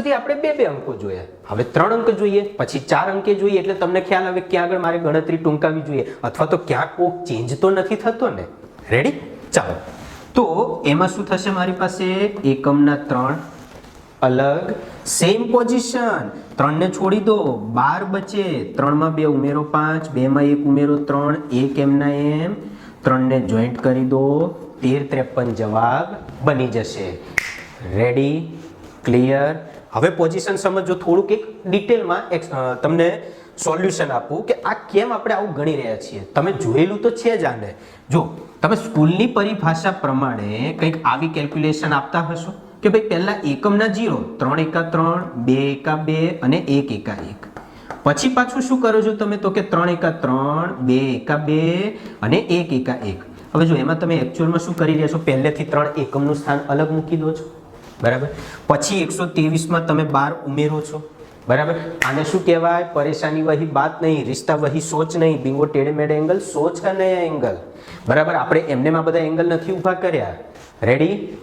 સુધી આપણે બે બે અંકો જોયા હવે ત્રણ અંક જોઈએ, પછી ચાર અંકે જોઈએ, એટલે તમને ખ્યાલ આવે ક્યાં આગળ મારે ગણતરી ટૂંકાવી જોઈએ. અથવા તો ક્યાંક કોક ચેન્જ તો નથી થતો ને. રેડી ચાલો. તો એમાં શું થશે મારી પાસે? એકમના ત્રણ અલગ. સેમ પોઝિશન ત્રણને છોડી દો. બાર બચે. ત્રણમાં બે ઉમેરો પાંચ. બેમાં એક ઉમેરો ત્રણ. એક એમના એમ. ત્રણને જોઈન્ટ કરી દો. તેર ત્રેપન જવાબ બની જશે. રેડી ક્લિયર હવે પોઝિશન સમજો થોડુંક એક ડિટેલમાં એક તમને સોલ્યુશન આપું કે આ કેમ આપણે આવું ગણી રહ્યા છીએ. તમે જોયેલું તો છે જ આને. જો, તમે સ્કૂલની પરિભાષા પ્રમાણે કંઈક આવી કેલ્ક્યુલેશન આપતા હશો કે ભાઈ પહેલાં એકમના જીરો ત્રણ એકા ત્રણ, બે એકા બે અને એક એકા એક. પછી પાછું શું કરો છો તમે? તો કે ત્રણ એકા ત્રણ, બે એકા બે અને એક એકા એક. હવે જો એમાં તમે એકચ્યુઅલમાં શું કરી રહ્યા છો? પહેલેથી ત્રણ એકમનું સ્થાન અલગ મૂકી દો છો. બરાબર? પછી એકસો ત્રેવીસમાં તમે બાર ઉમેરો છો. બરાબર? આને શું કહેવાય? પરેશાની વહી બાત નહીં, રિશ્તા વહી સોચ નહીં, બિંગો ટેડે મેઢે એંગલ, સોચ કા નયા એંગલ. બરાબર? આપણે એમને બધા એંગલ નથી ઊભા કર્યા. રેડી